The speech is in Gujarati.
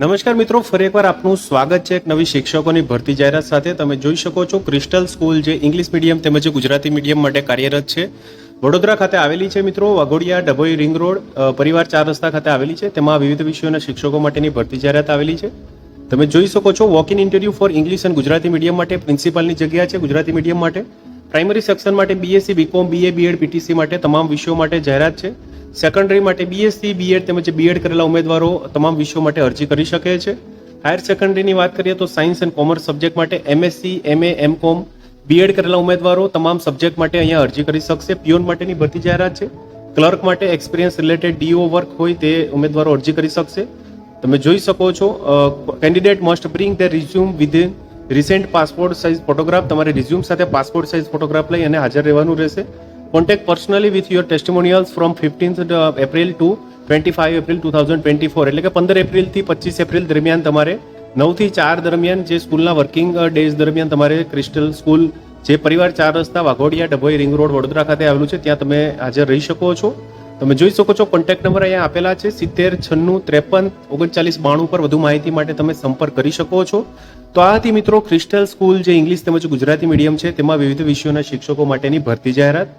નમસ્કાર મિત્રો, ફરી એકવાર આપનું સ્વાગત છે એક નવી શિક્ષકોની ભરતી જાહેરાત સાથે. તમે જોઈ શકો છો ક્રિસ્ટલ સ્કૂલ જે ઇંગ્લિશ મીડિયમ તેમજ ગુજરાતી મીડિયમ માટે કાર્યરત છે. વડોદરા ખાતે આવેલી છે મિત્રો, વાઘોડિયા ડભોઈ રિંગ રોડ પરિવાર ચાર રસ્તા ખાતે આવેલી છે. તેમાં વિવિધ વિષયોના શિક્ષકો માટેની ભરતી જાહેરાત આવેલી છે. તમે જોઈ શકો છો walk in interview for English અને ગુજરાતી મીડિયમ માટે પ્રિન્સિપાલની જગ્યા છે ગુજરાતી મીડિયમ માટે. પ્રાઇમરી સેક્શન માટે BSc BCom BA BEd PTC માટે તમામ વિષયો માટે જાહેરાત છે. સેકન્ડરી માટે બીએસસી બીએડ તેમજ બીએડ કરેલા ઉમેદવારો તમામ વિષયો માટે અરજી કરી શકે છે. હાયર સેકન્ડરીની વાત કરીએ તો સાયન્સ એન્ડ કોમર્સ સબ્જેક્ટ માટે એમએસસી એમએ એમકોમ બીએડ કરેલા ઉમેદવારો તમામ સબ્જેક્ટ માટે અહીંયા અરજી કરી શકશે. પિયોન માટેની ભરતી જાહેરાત છે. ક્લર્ક માટે એક્સપિરિયન્સ રિલેટેડ ડીઓ વર્ક હોય તે ઉમેદવારો અરજી કરી શકશે. તમે જોઈ શકો છો candidate must bring the resume within recent passport size photograph તમારે રિઝ્યુમ સાથે પાસપોર્ટ સાઇઝ ફોટોગ્રાફ લઈ અને હાજર રહેવાનું રહેશે. Contact personally with your testimonials from fifteenth April to twenty five April two thousand twenty એટલે કે પંદર એપ્રિલથી પચીસ એપ્રિલ દરમિયાન તમારે નવથી ચાર દરમિયાન જે સ્કૂલના વર્કિંગ ડેઝ દરમિયાન તમારે ક્રિસ્ટલ સ્કૂલ જે પરિવાર ચાર રસ્તા, વાઘોડિયા, ડભોઈ રિંગ રોડ વડોદરા ખાતે આવેલું છે, ત્યાં તમે હાજર રહી શકો છો. તમે જોઈ શકો છો કોન્ટેક્ટ નંબર અહીંયા આપેલા છે, સિત્તેર, છન્નું, ત્રેપન, ઓગણચાલીસ, બાણું પર વધુ માહિતી માટે તમે સંપર્ક કરી શકો છો. તો આ હતી મિત્રો ક્રિસ્ટલ સ્કૂલ જે ઇંગ્લિશ તેમજ ગુજરાતી મીડિયમ છે, તેમાં વિવિધ વિષયોના શિક્ષકો માટેની ભરતી જાહેરાત